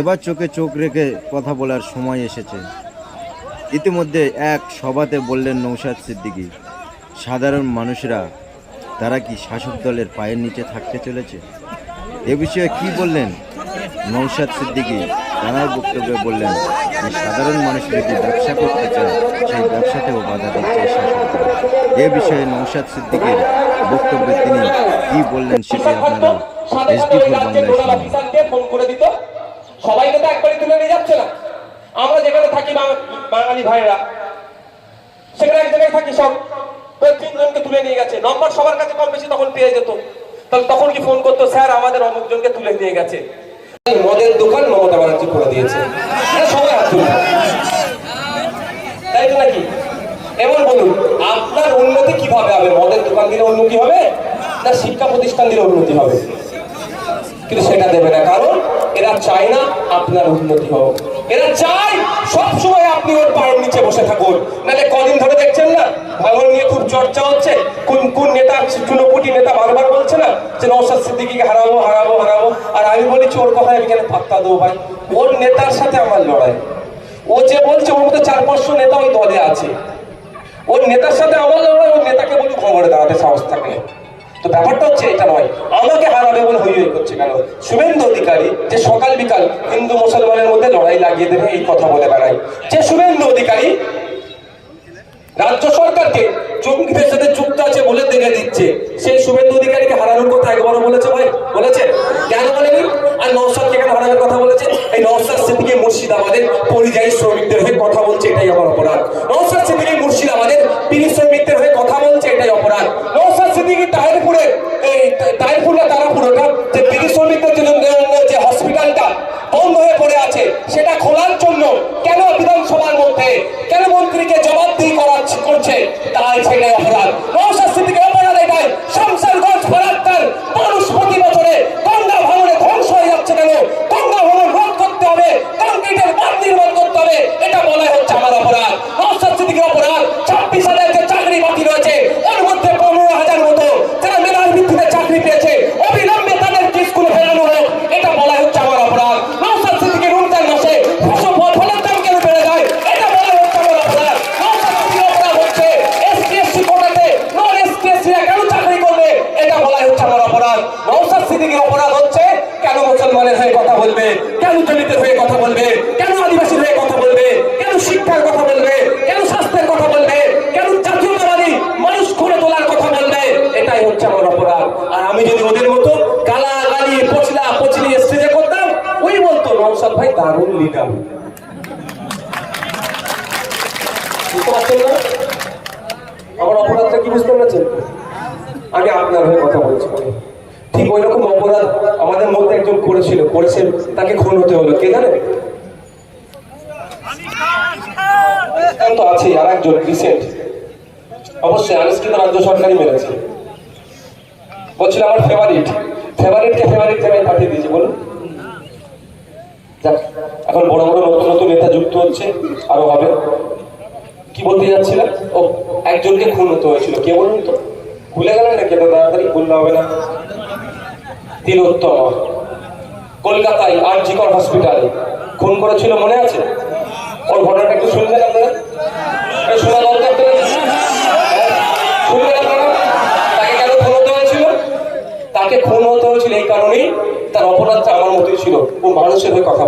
এবার চোখে চোখ রেখে কথা বলার সময় এসেছে। ইতিমধ্যে এক সভাতে বললেন নৌশাদ সিদ্দিকী, সাধারণ মানুষরা, তারা কি শাসক দলের পায়ের নিচে থাকতে চলেছে? এ বিষয়ে কি বললেন নৌশাদ সিদ্দিকী? তাঁর বক্তব্যে বললেন যে, সাধারণ মানুষ যদি ব্যবসা করতে চায়, সেই ব্যবসাতেও বাধা দিচ্ছে শাসক দল। এ বিষয়ে নৌশাদ সিদ্দিকীর বক্তব্যে তিনি কি বললেন সেটি আপনারা এসডি বাংলায় শুনুন অফিসারকে ফোন করে দিত সবাইকে তো একবারই তুলে নিয়ে যাচ্ছে না। আমরা যেখানে থাকি বাঙ- বাঙালি ভাইরা সেখানে এক জায়গায় থাকি সব। তিনজনকে তুলে নিয়ে গেছে। নম্বর সবার কাছে কম বেশি তখন পেয়ে যেত। তাহলে তখন কি ফোন করতো, স্যার, আমাদের অমুক জনকে তুলে নিয়ে গেছে। মদের দোকান মমতা ব্যানার্জি করে দিয়েছে। সবাই তাই তো নাকি? এবার বলুন, আপনার উন্নতি কীভাবে হবে? মদের দোকান দিলে উন্নতি হবে না শিক্ষা প্রতিষ্ঠান দিলে উন্নতি হবে? কিন্তু সেটা দেবে না। কারণ চায় না, আপনার উন্নতি হোক এরা চায় সবসময় আপনি ওর পায়ের নিচে বসে থাকুন। নাহলে কদিন ধরে দেখছেন না, ভাঙন নিয়ে খুব চর্চা হচ্ছে। কোন কোন নেতা চুনোপুটি নেতা বারবার বলছে না যে নৌসাদ সিদ্দিকিকে হারাবো হারাবো হারাবো। আর আমি বলেছি ওর কথায়? আমি কেন পাত্তা দেবো ভাই? ওর নেতার সাথে আমার লড়াই। ও যে বলছে, ওর মধ্যে চার, পাঁচশো নেতা ওই দলে আছে। ওর নেতার সাথে আমার লড়াই, ওর নেতাকে বলি খবরে দাঁড়াতে সাহস থাকলে তো ব্যাপারটা হচ্ছে এটা নয়। আমাকে হারাবে বলে হই হই করছে কেন? শুভেন্দু অধিকারী যে সকাল বিকাল হিন্দু মুসলমানের মধ্যে লড়াই লাগিয়ে দেবে, এই কথা বলে বেড়ায়। যে শুভেন্দু অধিকারী রাজ্য সরকারকে জঙ্গিদের সাথে যুক্ত আছে বলে দেখে দিচ্ছে সেই শুভেন্দু অধিকারীকে হারানোর কথা একবারও বলেছে ভাই? বলেছে? কেন বলেনি আর নৌসাদকে কেন হারানোর কথা বলেছে? এই নৌসাদ সিদ্দিকে মুর্শিদাবাদের পরিযায়ী শ্রমিকদের হয়ে কথা বলছে, এটাই আমার অপরাধ। নৌসাদ সিদ্দিকি মুর্শিদাবাদের পিড়ি শ্রমিকদের হয়ে কথা বলছে এটাই অপরাধ নৌসাদ সিদ্দিকি তাহিরপুরে এই পুরো তারা পুরোটা যে পিড়ি শ্রমিকদের জন্য যে হসপিটালটা বন্ধ হয়ে পড়ে আছে, সেটা খোলার জন্য কেন বিধানসভার মধ্যে কেন মন্ত্রীকে জবাবদিহি করা করছে, তাই সেটাই অপরাধ নৌসাদ সিদ্দিকি অপরাধ এটাই শামসারগঞ্জ ফরাক্কার মানুষ প্রতি বছরে গঙ্গা ভাঙনে ধ্বংস হয়ে যাচ্ছে কেন গঙ্গা ভাঙন রোধ করতে হবে কংক্রিটের বাঁধ নির্মাণ করতে হবে এটা বলাই হচ্ছে আমার অপরাধ নৌসাদ সিদ্দিকির অপরাধ ছাব্বিশ হাজার যে চাকরি বাকি রয়েছে ওর মধ্যে পনেরো হাজার মতো যারা মেধার ভিত্তিতে চাকরি পেয়েছে অবিলম্বে তাদেরকে স্কুলে ফেরানো হোক এটা বলাই হচ্ছে আমার অপরাধ নৌসাদ সিদ্দিকি রমজান মাসে ফসল ফলের দাম কেন বেড়ে যায় এটা বলাই হচ্ছে আমার অপরাধ নৌসাদ সিদ্দিকির অপরাধ হচ্ছে এসটি এসসি কোটাতে নন এসটি এসসিরা কেন চাকরি করবে এটা বলাই হচ্ছে আমার অপরাধ নৌসাদ সিদ্দিকির অপরাধ হচ্ছে কেন মুসলমানের হয়ে কথা বলবে কেন দলিতের হয়ে কথা বলবে? কেন আদিবাসীর হয়ে কথা বলবে? কেন শিক্ষার কথা বলবে? কেন স্বাস্থ্যের কথা বলবে? কেন জাতীয়তাবাদী মানুষ করে তোলার কথা বলবে? এটাই হচ্ছে আমার অপরাধ। আর আমি যদি ওদের মতো গালা গালি পচলা পচলি স্টেজে করতাম, ওই বলতো নৌসাদ ভাই দারুণ লিডার বুঝতে পারছেন না? আমার অপরাধটা কি বুঝতে পারছেন? আমি আপনার হয়ে কথা বলছি। ঠিক ওই রকম অপরাধ আমাদের মধ্যে একজন করেছিল, করেছে, তাকে খুন হতে হলো। কে জানে? তো আছে, আর একজন রিসেন্ট অবশ্যই তো রাজ্য সরকারই মেরেছে। বলছিল আমার ফেভারিট ফেভারিটকে ফেভারিট জায়গায় পাঠিয়ে দিয়েছি, বলুন। যাক, এখন বড় বড় নতুন নতুন নেতা যুক্ত হচ্ছে, আরও হবে। কি বলতে যাচ্ছিলাম? ও, একজনকে খুন হতে হয়েছিল। কে বলুন তো? ভুলে গেলেন নাকি এটা তাড়াতাড়ি? ভুললে হবে না। তিলোত্তমা কলকাতায় আর জিকর হসপিটালে খুন করেছিল মনে আছে? ওর ঘটনাটা একটু শুনবেন আপনারা? দরকার আপনারা? তাকে খুন হতে হয়েছিল? তাকে খুন হতে হয়েছিল এই কারণেই তার অপরাধটা আমার মতোই ছিল। ও মানুষের হয়ে কথা